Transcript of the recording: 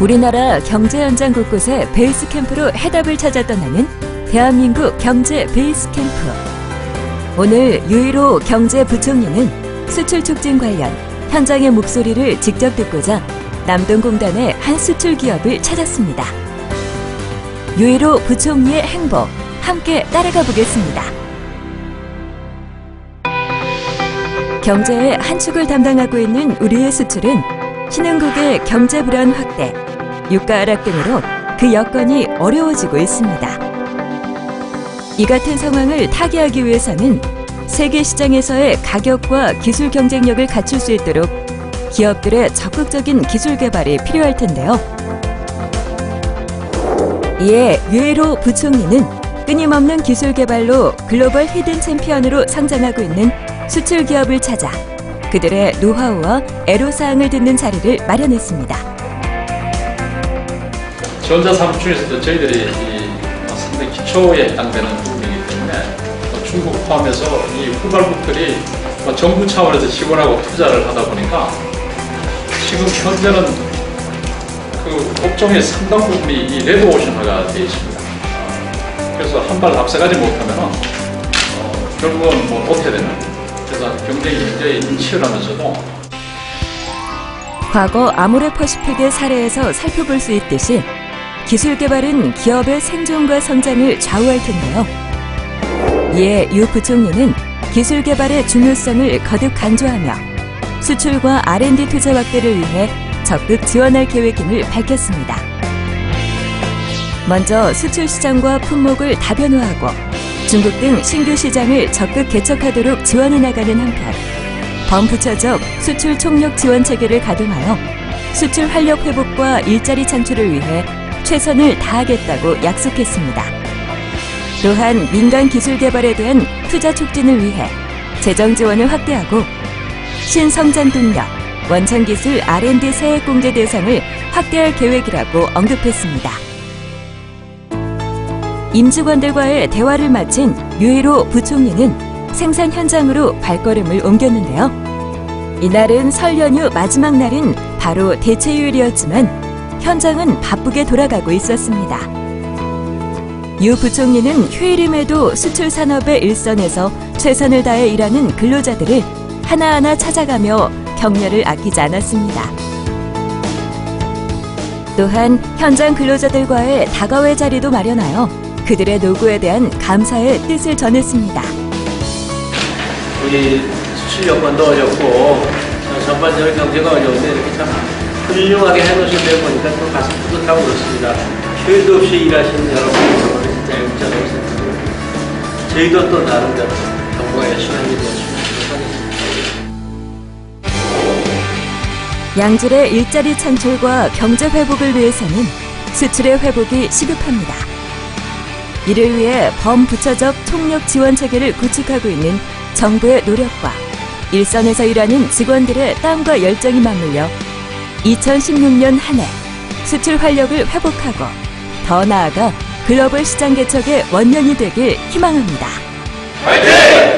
우리나라 경제 현장 곳곳에 베이스 캠프로 해답을 찾아 떠나는 대한민국 경제 베이스 캠프. 오늘 유일호 경제부총리는 수출 촉진 관련 현장의 목소리를 직접 듣고자 남동공단의 한 수출 기업을 찾았습니다. 유일호 부총리의 행보 함께 따라가 보겠습니다. 경제의 한 축을 담당하고 있는 우리의 수출은 신흥국의 경제 불안 확대, 유가 하락 등으로 그 여건이 어려워지고 있습니다. 이 같은 상황을 타개하기 위해서는 세계 시장에서의 가격과 기술 경쟁력을 갖출 수 있도록 기업들의 적극적인 기술 개발이 필요할 텐데요. 이에 유에로 부총리는 끊임없는 기술 개발로 글로벌 히든 챔피언으로 성장하고 있는 수출 기업을 찾아 그들의 노하우와 애로사항을 듣는 자리를 마련했습니다. 전자산업 중에서도 저희들이 이 상당히 기초에 해당되는 부분이기 때문에 뭐 중국 포함해서 이 후발국들이 뭐 정부 차원에서 지원하고 투자를 하다 보니까 지금 현재는 그 업종의 상당 부분이 이 레드오션화가 되어 있습니다. 어, 그래서 한 발 앞서가지 못하면 어, 결국은 뭐 도태되는 그래서 경쟁이 굉장히 치열하면서도 과거 아모레 퍼시픽의 사례에서 살펴볼 수 있듯이 기술 개발은 기업의 생존과 성장을 좌우할 텐데요. 이에 유 부총리는 기술 개발의 중요성을 거듭 강조하며 수출과 R&D 투자 확대를 위해 적극 지원할 계획임을 밝혔습니다. 먼저 수출 시장과 품목을 다변화하고 중국 등 신규 시장을 적극 개척하도록 지원해 나가는 한편 범부처적 수출 총력 지원 체계를 가동하여 수출 활력 회복과 일자리 창출을 위해 최선을 다하겠다고 약속했습니다. 또한 민간 기술 개발에 대한 투자 촉진을 위해 재정 지원을 확대하고 신성장 동력, 원천 기술 R&D 세액 공제 대상을 확대할 계획이라고 언급했습니다. 임직원들과의 대화를 마친 유일호 부총리는 생산 현장으로 발걸음을 옮겼는데요. 이날은 설 연휴 마지막 날인 바로 대체휴일이었지만 현장은 바쁘게 돌아가고 있었습니다. 유 부총리는 휴일임에도 수출 산업의 일선에서 최선을 다해 일하는 근로자들을 하나하나 찾아가며 격려를 아끼지 않았습니다. 또한 현장 근로자들과의 다가회 자리도 마련하여 그들의 노고에 대한 감사의 뜻을 전했습니다. 우리 수출 여건도 어렵고 어, 전반적으로 경제가 어려운데 이렇게 참 훌륭하게 해놓으신 데 보니까 또 가슴 뿌듯하고 그렇습니다. 휴일도 없이 일하시는 여러분 진짜 영적으로 생각합니다. 저희도 또 나름대로 정부가 열심히 하는 게 좋습니다. 양질의 일자리 창출과 경제 회복을 위해서는 수출의 회복이 시급합니다. 이를 위해 범부처적 총력 지원 체계를 구축하고 있는 정부의 노력과 일선에서 일하는 직원들의 땀과 열정이 맞물려 2016년 한 해 수출 활력을 회복하고 더 나아가 글로벌 시장 개척의 원년이 되길 희망합니다. 화이팅!